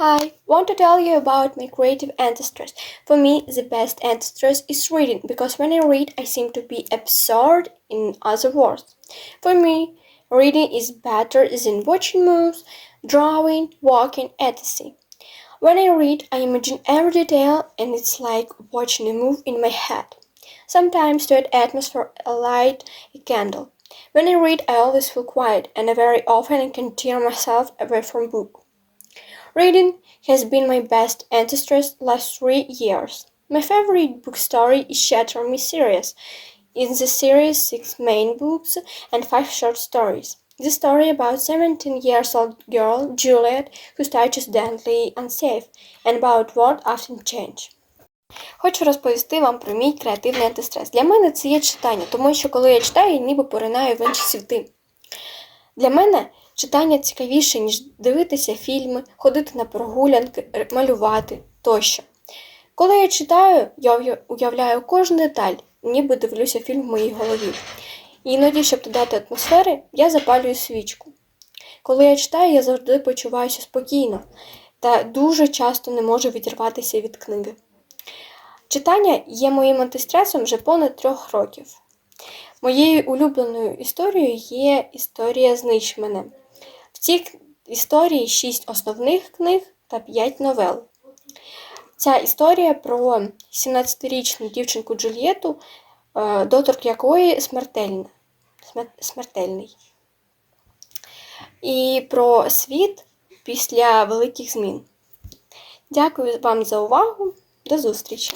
Hi, want to tell you about my creative anti-stress. For me, the best anti-stress is reading because when I read, I seem to be absorbed in other words. For me, reading is better than watching movies, drawing, walking, etc. When I read, I imagine every detail and it's like watching a movie in my head. Sometimes to add atmosphere, I light a candle. When I read, I always feel quiet and I very often I can tear myself away from book. Reading has been my best anti-stress last three years. My favorite book story is Shatter Me series. In the series, six main books and five short stories. The story about 17 years old girl Juliet who starts accidentally unsafe and about what often change. Хочу розповісти вам про мій креативний антистрес. Для мене це є читання, тому що коли я читаю, я ніби поринаю в інші світи. Для мене читання цікавіше, ніж дивитися фільми, ходити на прогулянки, малювати тощо. Коли я читаю, я уявляю кожну деталь, ніби дивлюся фільм в моїй голові. І іноді, щоб додати атмосфери, я запалюю свічку. Коли я читаю, я завжди почуваюся спокійно та дуже часто не можу відірватися від книги. Читання є моїм антистресом вже понад трьох років. Моєю улюбленою історією є історія Знищ мене. В цій історії шість основних книг та п'ять новел. Ця історія про 17-річну дівчинку Джульєту, е, доторк якої смертельна, смертельний. І про світ після великих змін. Дякую вам за увагу. До зустрічі!